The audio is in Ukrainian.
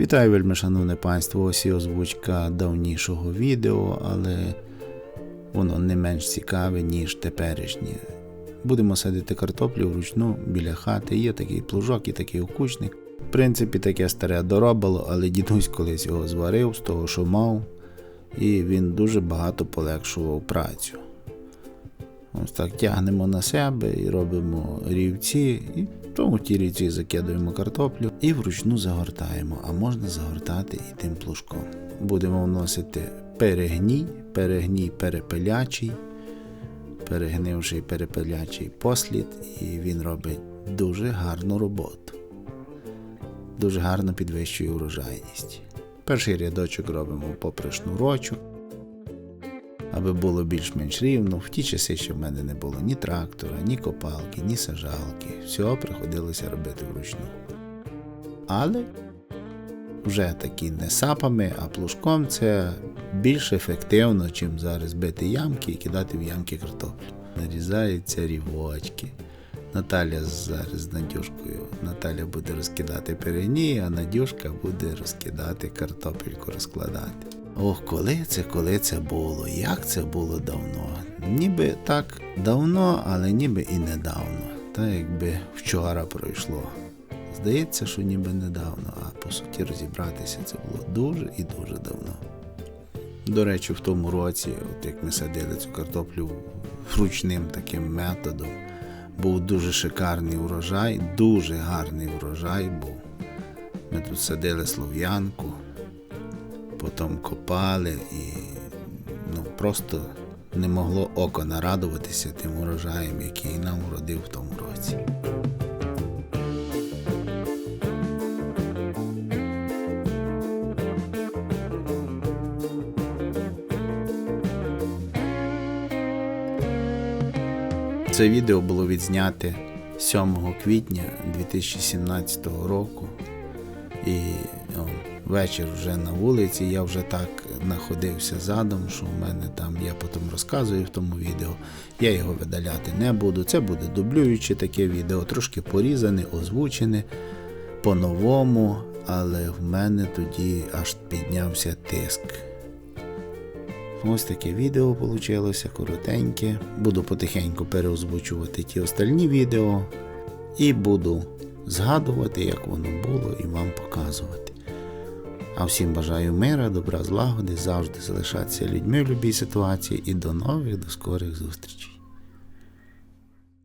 Вітаю, вельми шановне панство. Ось і озвучка давнішого відео, але воно не менш цікаве, ніж теперішнє. Будемо садити картоплю вручну біля хати. Є такий плужок і такий окучник. В принципі, таке старе доробило, але дідусь колись його зварив з того, що мав, і він дуже багато полегшував працю. Ось так тягнемо на себе і робимо рівці, і тому ті рівці закидуємо картоплю і вручну загортаємо, а можна загортати і тим плужком. Будемо вносити перегній, перегній перепелячий, перегнивший перепелячий послід, і він робить дуже гарну роботу. Дуже гарно підвищує урожайність. Перший рядочок робимо попри шнурочок, аби було більш-менш рівно. В ті часи, що в мене не було ні трактора, ні копалки, ні сажалки. Всього приходилося робити вручну. Але вже такі не сапами, а плужком це більш ефективно, чим зараз бити ямки і кидати в ямки картоплю. Нарізаються рівочки. Наталя зараз з Надюшкою. Наталя буде розкидати перені, а Надюшка буде розкидати картопельку розкладати. Ох, коли це, коли це було, як це було давно. Ніби так давно, але ніби і недавно. Та якби вчора пройшло. Здається, що ніби недавно, а по суті розібратися це було дуже і дуже давно. До речі, в тому році, от як ми садили цю картоплю ручним таким методом, був дуже шикарний урожай, дуже гарний урожай був. Ми тут садили слов'янку, потім копали і ну, просто не могло око нарадуватися тим урожаєм, який нам вродив в тому році. Це відео було відзняте 7 квітня 2017 року. І о, вечір вже на вулиці. Я вже так знаходився задом, що в мене там, я потім розказую в тому відео. Я його видаляти не буду. Це буде дублююче таке відео, трошки порізане, озвучене по-новому, але в мене тоді аж піднявся тиск. Ось таке відео вийшло коротеньке. Буду потихеньку переозвучувати ті остальні відео і буду згадувати, як воно було, і вам показувати. А всім бажаю мира, добра, злагоди, завжди залишатися людьми в будь-якій ситуації і до нових, до скорих зустрічей.